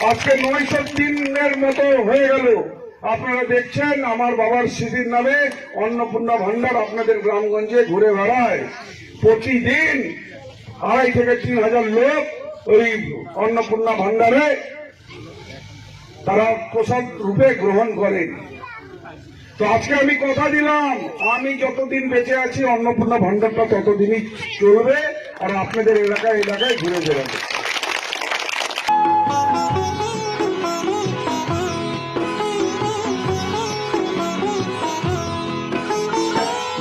আজকে নয়শো দিনের মতো হয়ে গেল। আপনারা দেখছেন, আমার বাবার স্মৃতির নামে অন্নপূর্ণা ভান্ডার আপনাদের গ্রামগঞ্জে ঘুরে বেড়ায়। প্রতিদিন আড়াই থেকে তিন হাজার লোক ওই অন্নপূর্ণা ভান্ডারে তারা প্রসাদ রূপে গ্রহণ করেন তো আজকে আমি কথা দিলাম, আমি যতদিন বেঁচে আছি, অন্নপূর্ণা ভান্ডারটা ততদিনই চলবে, আর আপনাদের এলাকায় এলাকায় ঘুরে বেড়াবে।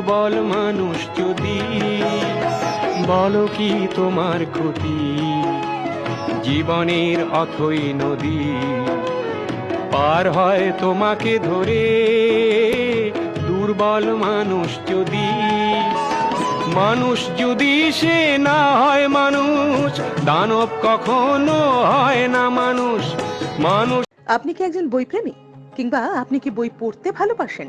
দুর্বল মানুষ যদি, বলো কি তোমার ক্ষতি? জীবনের অথই নদী, পার হয় তোমাকে ধরে। দুর্বল মানুষ যদি মানুষ যদি সে না হয় মানুষ, দানব কখনো হয় না মানুষ। মানুষ আপনি কি একজন বই বইপ্রেমী? কিংবা আপনি কি বই পড়তে ভালোবাসেন?